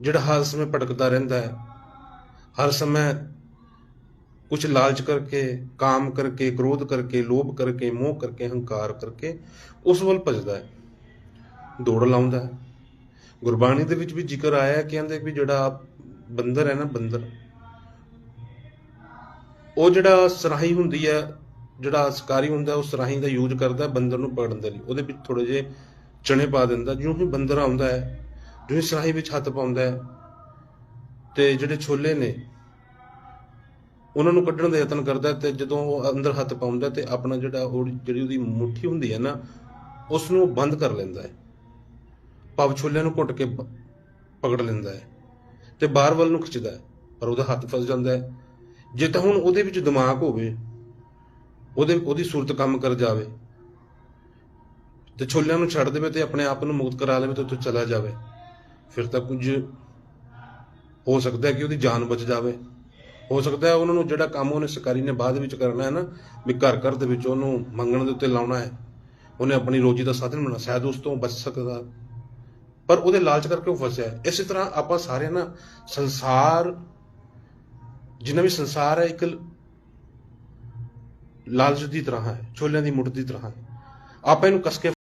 ਜਿਹੜਾ ਹਰ ਸਮੇਂ ਭਟਕਦਾ ਰਹਿੰਦਾ ਹੈ, ਹਰ ਸਮੇਂ ਕੁਝ ਲਾਲਚ ਕਰਕੇ, ਕਾਮ ਕਰਕੇ, ਕ੍ਰੋਧ ਕਰਕੇ, ਲੋਭ ਕਰਕੇ, ਮੋਹ ਕਰਕੇ, ਹੰਕਾਰ ਕਰਕੇ ਉਸ ਵੱਲ ਭਜਦਾ ਹੈ। ਦੌੜ ਲਾਉਂਦਾ ਹੈ। ਗੁਰਬਾਣੀ ਦੇ ਵਿੱਚ ਵੀ ਜ਼ਿਕਰ ਆਇਆ ਹੈ, ਕਹਿੰਦੇ ਵੀ ਜਿਹੜਾ ਬੰਦਰ ਹੈ ਨਾ, ਬੰਦਰ, ਉਹ ਜਿਹੜਾ ਸਰਾਹੀ ਹੁੰਦੀ ਹੈ, ਜਿਹੜਾ ਸਕਾਰੀ ਹੁੰਦਾ ਉਹ ਸਰਾਹੀ ਦਾ ਯੂਜ਼ ਕਰਦਾ ਹੈ, ਬੰਦਰ ਨੂੰ ਪਕੜਨ ਦੇ ਲਈ। ਉਹਦੇ ਵਿੱਚ ਥੋੜੇ ਜਿਹੇ ਚਣੇ ਪਾ ਦਿੰਦਾ ਜਿਉਂ ਹੀ ਬੰਦਰ ਆਉਂਦਾ ਹੈ ਜਿਉਂ ਹੀ ਸਰਾਹੀ ਵਿੱਚ ਹੱਥ ਪਾਉਂਦਾ ਹੈ ਤੇ ਜਿਹੜੇ ਛੋਲੇ ਨੇ, ਉਹਨਾਂ ਨੂੰ ਕੱਢਣ ਦਾ ਯਤਨ ਕਰਦਾ ਹੈ ਤੇ ਜਦੋਂ ਉਹ ਅੰਦਰ ਹੱਥ ਪਾਉਂਦਾ ਤੇ ਆਪਣਾ ਜਿਹੜਾ ਉਹ ਜਿਹੜੀ ਉਹਦੀ ਮੁੱਠੀ ਹੁੰਦੀ ਹੈ ਨਾ ਉਸ ਨੂੰ ਬੰਦ ਕਰ ਲੈਂਦਾ ਹੈ। ਪਵ ਛੋਲਿਆਂ ਨੂੰ ਘੁੱਟ ਕੇ ਪਕੜ ਲੈਂਦਾ ਹੈ ਤੇ ਬਾਹਰ ਵੱਲ ਨੂੰ ਖਿੱਚਦਾ ਹੈ, ਪਰ ਉਹਦਾ ਹੱਥ ਫਸ ਜਾਂਦਾ ਹੈ। ਜੇ ਤਾਂ ਹੁਣ ਉਹਦੇ ਵਿੱਚ ਦਿਮਾਗ ਹੋਵੇ, ਉਹਦੇ, ਉਹਦੀ ਸੂਰਤ ਕੰਮ ਕਰ ਜਾਵੇ ਤੇ ਛੋਲਿਆਂ ਨੂੰ ਛੱਡ ਦੇਵੇ ਤੇ ਆਪਣੇ ਆਪ ਨੂੰ ਮੁਕਤ ਕਰਾ ਲਵੇ ਤੇ ਉੱਥੋਂ ਚਲਾ ਜਾਵੇ। ਫਿਰ ਤਾਂ ਕੁਝ ਹੋ ਸਕਦਾ ਹੈ ਕਿ ਉਹਦੀ ਜਾਨ ਬਚ ਜਾਵੇ। ਹੋ ਸਕਦਾ ਹੈ ਉਹਨਾਂ ਨੂੰ ਜਿਹੜਾ ਕੰਮ ਉਹਨੇ ਸ਼ਿਕਾਰੀ ਨੇ ਬਾਅਦ ਵਿੱਚ ਕਰਨਾ ਹੈ ਨਾ, ਵੀ ਘਰ ਘਰ ਦੇ ਵਿੱਚ ਉਹਨੂੰ ਮੰਗਣ ਦੇ ਉੱਤੇ ਲਾਉਣਾ ਹੈ। ਉਹਨੇ ਆਪਣੀ ਰੋਜੀ ਦਾ ਸਾਧਨ ਬਣਾਉਣਾ, ਸ਼ਾਇਦ ਉਸ ਤੋਂ ਬਚ ਸਕਦਾ। ਪਰ ਉਹਦੇ ਲਾਲਚ ਕਰਕੇ ਉਹ ਫਸਿਆ ਇਸੇ ਤਰ੍ਹਾਂ ਆਪਾਂ ਸਾਰੇ ਨਾ ਸੰਸਾਰ, ਜਿੰਨਾ ਵੀ ਸੰਸਾਰ ਹੈ, ਇੱਕ ਲਾਲਚ ਦੀ ਤਰ੍ਹਾਂ ਹੈ, ਛੋਲਿਆਂ ਦੀ ਮੁੱਠ ਦੀ ਤਰ੍ਹਾਂ ਹੈ। ਆਪਾਂ ਇਹਨੂੰ ਕਸ ਕੇ